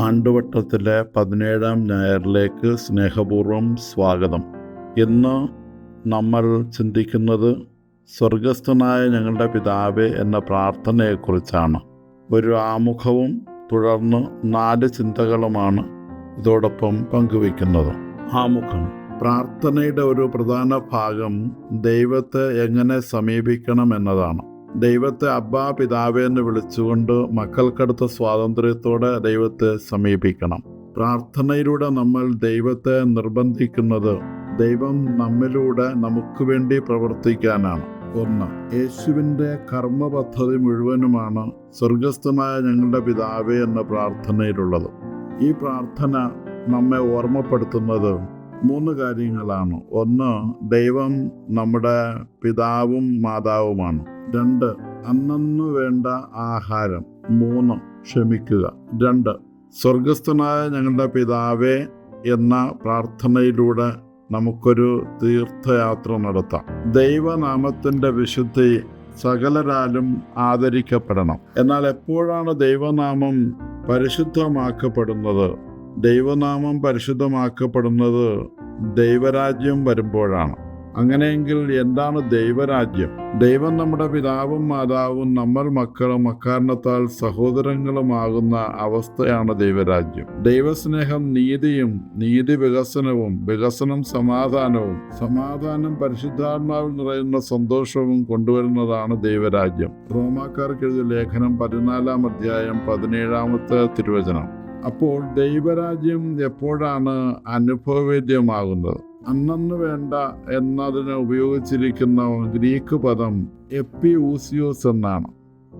ആണ്ടുവട്ടത്തിലെ പതിനേഴാം ഞായറിലേക്ക് സ്നേഹപൂർവം സ്വാഗതം. ഇന്ന് നമ്മൾ ചിന്തിക്കുന്നത് സ്വർഗസ്ഥനായ ഞങ്ങളുടെ പിതാവ് എന്ന പ്രാർത്ഥനയെക്കുറിച്ചാണ്. ഒരു ആമുഖവും തുടർന്ന് നാല് ചിന്തകളുമാണ് ഇതോടൊപ്പം പങ്കുവയ്ക്കുന്നത്. ആമുഖം. പ്രാർത്ഥനയുടെ ഒരു പ്രധാന ഭാഗം ദൈവത്തെ എങ്ങനെ സമീപിക്കണം എന്നതാണ്. ദൈവത്തെ അബ്ബാ പിതാവേ എന്ന് വിളിച്ചുകൊണ്ട് മക്കൾക്കടുത്ത സ്വാതന്ത്ര്യത്തോടെ ദൈവത്തെ സമീപിക്കണം. പ്രാർത്ഥനയിലൂടെ നമ്മൾ ദൈവത്തെ നിർബന്ധിക്കുന്നത് ദൈവം നമ്മിലൂടെ നമുക്ക് വേണ്ടി പ്രവർത്തിക്കാനാണ്. ഒന്ന് യേശുവിന്റെ കർമ്മ പദ്ധതി മുഴുവനുമാണ് സ്വർഗസ്ഥമായ ഞങ്ങളുടെ പിതാവേ എന്ന പ്രാർത്ഥനയിലുള്ളത്. ഈ പ്രാർത്ഥന നമ്മെ ഓർമ്മപ്പെടുത്തുന്നത് മൂന്ന് കാര്യങ്ങളാണ്. ഒന്ന് ദൈവം നമ്മുടെ പിതാവും മാതാവുമാണ്. രണ്ട് അന്നു വേണ്ട ആഹാരം. മൂന്ന് ക്ഷമിക്കുക. രണ്ട് സ്വർഗസ്ഥനായ ഞങ്ങളുടെ പിതാവേ എന്ന പ്രാർത്ഥനയിലൂടെ നമുക്കൊരു തീർത്ഥയാത്ര നടത്താം. ദൈവനാമത്തിന്റെ വിശുദ്ധി സകലരാലും ആദരിക്കപ്പെടണം. എന്നാൽ എപ്പോഴാണ് ദൈവനാമം പരിശുദ്ധമാക്കപ്പെടുന്നത്? ദൈവനാമം പരിശുദ്ധമാക്കപ്പെടുന്നത് ദൈവരാജ്യം വരുമ്പോഴാണ്. അങ്ങനെയെങ്കിൽ എന്താണ് ദൈവരാജ്യം? ദൈവം നമ്മുടെ പിതാവും മാതാവും നമ്മൾ മക്കളും അക്കാരണത്താൽ സഹോദരങ്ങളുമാകുന്ന അവസ്ഥയാണ് ദൈവരാജ്യം. ദൈവസ്നേഹം നീതിയും നീതി വികസനവും വികസനം സമാധാനവും സമാധാനം പരിശുദ്ധാത്മാവിൽ നിറയുന്ന സന്തോഷവും കൊണ്ടുവരുന്നതാണ് ദൈവരാജ്യം. റോമാക്കാർക്ക് എഴുതിയ ലേഖനം പതിനാലാം അധ്യായം പതിനേഴാമത്തെ തിരുവചനം. അപ്പോൾ ദൈവരാജ്യം എപ്പോഴാണ് അനുഭവവേദ്യമാകുന്നത്? അന്നു വേണ്ട എന്നതിന് ഉപയോഗിച്ചിരിക്കുന്ന ഗ്രീക്ക് പദം എപ്പിയൂസിയോസ് എന്നാണ്.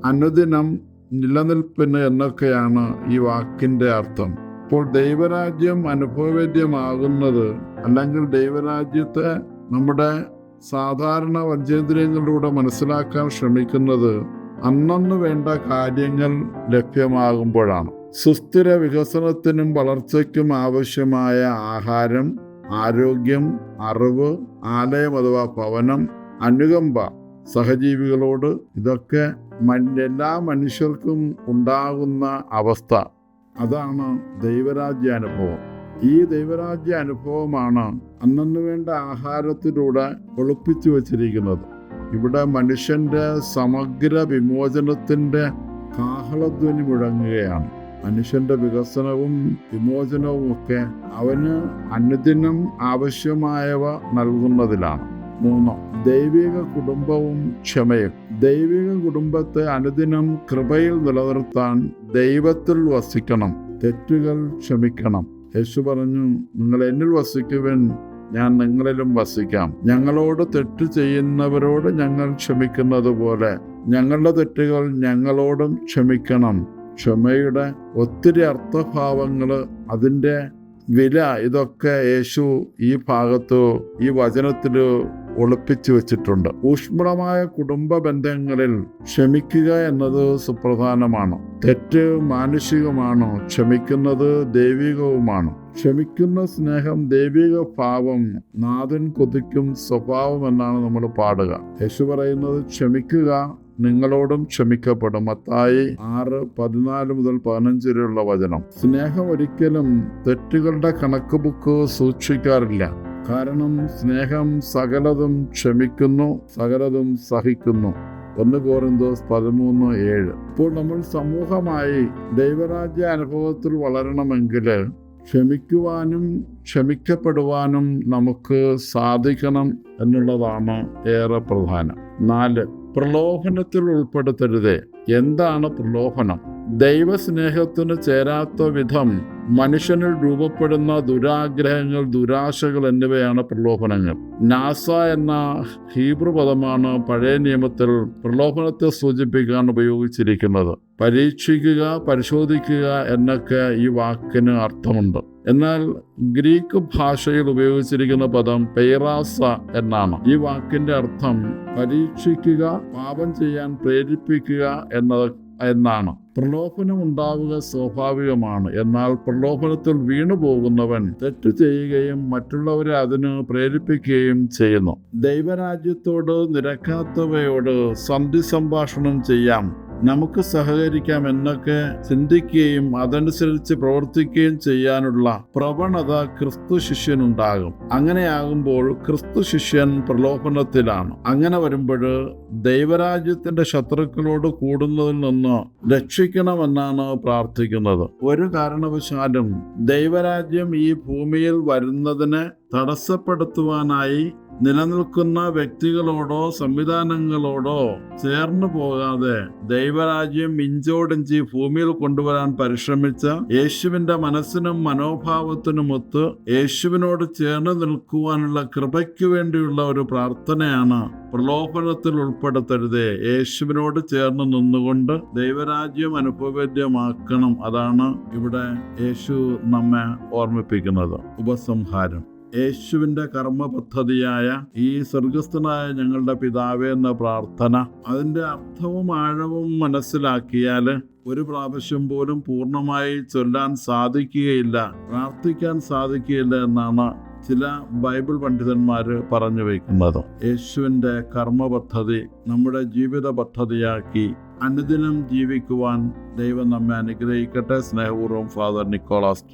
അനുദിനം നിലനിൽപ്പിന് എന്നൊക്കെയാണ് ഈ വാക്കിന്റെ അർത്ഥം. അപ്പോൾ ദൈവരാജ്യം അനുഭവവേദ്യമാകുന്നത് അല്ലെങ്കിൽ ദൈവരാജ്യത്തെ നമ്മുടെ സാധാരണ വഞ്ചേന്ദ്രിയങ്ങളിലൂടെ മനസ്സിലാക്കാൻ ശ്രമിക്കുന്നത് അന്നു വേണ്ട കാര്യങ്ങൾ ലഭ്യമാകുമ്പോഴാണ്. സുസ്ഥിര വികസനത്തിനും വളർച്ചയ്ക്കും ആവശ്യമായ ആഹാരം ആരോഗ്യം അറിവ് ആലയം അഥവാ ഭവനം അനുകമ്പ സഹജീവികളോട് ഇതൊക്കെ എല്ലാ മനുഷ്യർക്കും ഉണ്ടാകുന്ന അവസ്ഥ. അതാണ് ദൈവരാജ്യ അനുഭവം ഈ ദൈവരാജ്യ അനുഭവമാണ് അന്നു വേണ്ട ആഹാരത്തിലൂടെ ഒളിപ്പിച്ചു വച്ചിരിക്കുന്നത്. ഇവിടെ മനുഷ്യന്റെ സമഗ്ര വിമോചനത്തിന്റെ കാഹളധ്വനി മുഴങ്ങുകയാണ്. മനുഷ്യന്റെ വികസനവും വിമോചനവും ഒക്കെ അവന് അനുദിനം ആവശ്യമായവ നൽകുന്നതിലാണ്. മൂന്ന് ദൈവിക കുടുംബവും ക്ഷമയും. ദൈവിക കുടുംബത്തെ അനുദിനം കൃപയിൽ നിലനിർത്താൻ ദൈവത്തിൽ വസിക്കണം. തെറ്റുകൾ ക്ഷമിക്കണം. യേശു പറഞ്ഞു നിങ്ങൾ എന്നിൽ വസിക്കുവൻ ഞാൻ നിങ്ങളിലും വസിക്കാം. ഞങ്ങളോട് തെറ്റ് ചെയ്യുന്നവരോട് ഞങ്ങൾ ക്ഷമിക്കുന്നത് പോലെ ഞങ്ങളുടെ തെറ്റുകൾ ഞങ്ങളോടും ക്ഷമിക്കണം. ക്ഷമയുടെ ഒത്തിരി അർത്ഥഭാവങ്ങൾ അതിന്റെ വില ഇതൊക്കെ യേശു ഈ ഭാഗത്ത് ഈ വചനത്തിൽ ഒളിപ്പിച്ചു വെച്ചിട്ടുണ്ട്. ഊഷ്മളമായ കുടുംബ ബന്ധങ്ങളിൽ ക്ഷമിക്കുക എന്നത് സുപ്രധാനമാണ്. തെറ്റ് മാനുഷികമാണ്. ക്ഷമിക്കുന്നത് ദൈവികവുമാണ്. ക്ഷമിക്കുന്ന സ്നേഹം ദൈവിക ഭാവം നാഥൻ കൊതിക്കും സ്വഭാവം എന്നാണ് നമ്മൾ പാടുക. യേശു പറയുന്നത് ക്ഷമിക്കുക നിങ്ങളോടും ക്ഷമിക്കപ്പെടും. മത്തായി ആറ് പതിനാല് മുതൽ പതിനഞ്ച് വരെയുള്ള വചനം. സ്നേഹം ഒരിക്കലും തെറ്റുകളുടെ കണക്ക് ബുക്ക് സൂക്ഷിക്കാറില്ല. കാരണം സ്നേഹം സകലതും ക്ഷമിക്കുന്നു സകലതും സഹിക്കുന്നു. ഒന്ന് കോറിന്തോസ് പതിമൂന്ന് ഏഴ്. ഇപ്പോൾ നമ്മൾ സമൂഹമായി ദൈവരാജ്യ അനുഭവത്തിൽ വളരണമെങ്കിൽ ക്ഷമിക്കുവാനും ക്ഷമിക്കപ്പെടുവാനും നമുക്ക് സാധിക്കണം എന്നുള്ളതാണ് ഏറെ പ്രധാനം. നാല് പ്രലോഭനത്തിൽ ഉൾപ്പെടുത്തരുത്. എന്താണ് പ്രലോഭനം? ദൈവസ്നേഹത്തിന് ചേരാത്ത വിധം മനുഷ്യനിൽ രൂപപ്പെടുന്ന ദുരാഗ്രഹങ്ങൾ ദുരാശകൾ എന്നിവയാണ് പ്രലോഭനങ്ങൾ. നാസ എന്ന ഹീബ്രു പദമാണ് പഴയ നിയമത്തിൽ പ്രലോഭനത്തെ സൂചിപ്പിക്കാൻ ഉപയോഗിച്ചിരിക്കുന്നത്. പരീക്ഷിക്കുക പരിശോധിക്കുക എന്നൊക്കെ ഈ വാക്കിന് അർത്ഥമുണ്ട്. എന്നാൽ ഗ്രീക്ക് ഭാഷയിൽ ഉപയോഗിച്ചിരിക്കുന്ന പദം പെയ്റാസ എന്നാണ്. ഈ വാക്കിന്റെ അർത്ഥം പരീക്ഷിക്കുക പാപം ചെയ്യാൻ പ്രേരിപ്പിക്കുക എന്നത് എന്നാണ്. പ്രലോഭനം ഉണ്ടാവുക സ്വാഭാവികമാണ്. എന്നാൽ പ്രലോഭനത്തിൽ വീണു പോകുന്നവൻ തെറ്റ് ചെയ്യുകയും മറ്റുള്ളവരെ അതിന് പ്രേരിപ്പിക്കുകയും ചെയ്യുന്നു. ദൈവരാജ്യത്തോട് നിരക്കാത്തവയോട് സന്ധി സംഭാഷണം ചെയ്യാം. നമുക്ക് സഹകരിക്കാം എന്നൊക്കെ ചിന്തിക്കുകയും അതനുസരിച്ച് പ്രവർത്തിക്കുകയും ചെയ്യാനുള്ള പ്രവണത ക്രിസ്തു ശിഷ്യനുണ്ടാകും. അങ്ങനെയാകുമ്പോൾ ക്രിസ്തു ശിഷ്യൻ പ്രലോഭനത്തിലാണ്. അങ്ങനെ വരുമ്പോൾ ദൈവരാജ്യത്തിന്റെ ശത്രുക്കളോട് കൂടുന്നതിൽ നിന്ന് രക്ഷിക്കണമെന്നാണ് പ്രാർത്ഥിക്കുന്നത്. ഒരു കാരണവശാലും ദൈവരാജ്യം ഈ ഭൂമിയിൽ വരുന്നതിന് തടസ്സപ്പെടുത്തുവാനായി നിലനിൽക്കുന്ന വ്യക്തികളോടോ സംവിധാനങ്ങളോടോ ചേർന്നു പോകാതെ ദൈവരാജ്യം ഇഞ്ചോടിഞ്ചി ഭൂമിയിൽ കൊണ്ടുവരാൻ പരിശ്രമിച്ച യേശുവിന്റെ മനസ്സിനും മനോഭാവത്തിനുമൊത്ത് യേശുവിനോട് ചേർന്ന് നിൽക്കുവാനുള്ള കൃപയ്ക്കു വേണ്ടിയുള്ള ഒരു പ്രാർത്ഥനയാണ് പ്രലോഭനത്തിൽ ഉൾപ്പെടുത്തരുതേ. യേശുവിനോട് ചേർന്ന് നിന്നുകൊണ്ട് ദൈവരാജ്യം അനുഭവേദ്യമാക്കണം അതാണ് ഇവിടെ യേശു നമ്മെ ഓർമ്മിപ്പിക്കുന്നത്. ഉപസംഹാരം. യേശുവിന്റെ കർമ്മ പദ്ധതിയായ ഈ സ്വർഗസ്ഥനായ ഞങ്ങളുടെ പിതാവേ എന്ന പ്രാർത്ഥന അതിന്റെ അർത്ഥവും ആഴവും മനസ്സിലാക്കിയാൽ ഒരു പ്രാവശ്യം പോലും പൂർണമായി ചൊല്ലാൻ സാധിക്കുകയില്ല പ്രാർത്ഥിക്കാൻ സാധിക്കുകയില്ല എന്നാണ് ചില ബൈബിൾ പണ്ഡിതന്മാർ പറഞ്ഞു വയ്ക്കുന്നത്. യേശുവിന്റെ കർമ്മ പദ്ധതി നമ്മുടെ ജീവിത പദ്ധതിയാക്കി അനുദിനം ജീവിക്കുവാൻ ദൈവം നമ്മെ അനുഗ്രഹിക്കട്ടെ. സ്നേഹപൂർവം ഫാദർ നിക്കോളാസ്